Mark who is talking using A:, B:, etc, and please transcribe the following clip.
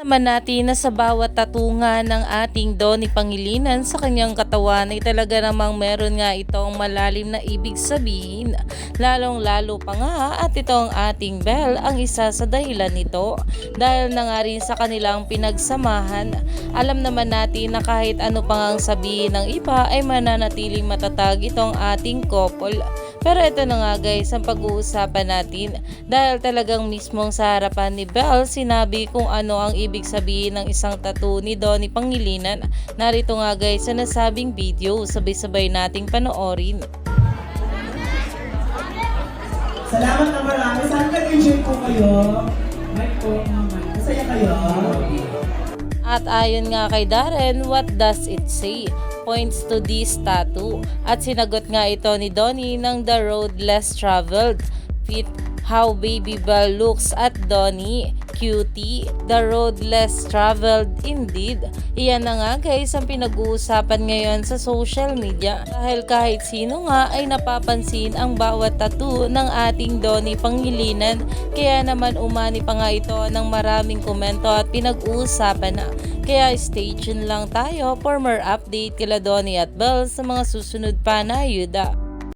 A: Naman natin na sa bawat tatunga ng ating Donnie Pangilinan sa kanyang katawan ay talaga namang meron nga itong malalim na ibig sabihin. Lalong lalo pa nga at itong ating Belle ang isa sa dahilan nito. Dahil na nga rin sa kanilang pinagsamahan, alam naman natin na kahit ano pa ngang sabihin ng iba ay mananatiling matatag itong ating couple. Pero ito na nga guys ang pag-uusapan natin dahil talagang mismong sa harapan ni Belle sinabi kung ano ang ibig sabihin ng isang tattoo ni Donnie Pangilinan. Narito nga guys sa nasabing video sabay-sabay nating panoorin.
B: Salamat na marami. Saan nag-enjoy po kayo? May po naman. Masaya kayo?
A: At ayon nga kay Darren, what does it say? Points to this tattoo. At sinagot nga ito ni Donnie ng The Road Less Traveled. Fit how Baby Bell looks at Donnie. Cutie, the road less traveled indeed. Iyan na nga guys ang pinag-uusapan ngayon sa social media dahil kahit sino nga ay napapansin ang bawat tattoo ng ating Donnie Pangilinan kaya naman umani pa nga ito ng maraming komento at pinag-uusapan na. Kaya stay tuned lang tayo for more update kila Donnie at Belle sa mga susunod pa na ayuda.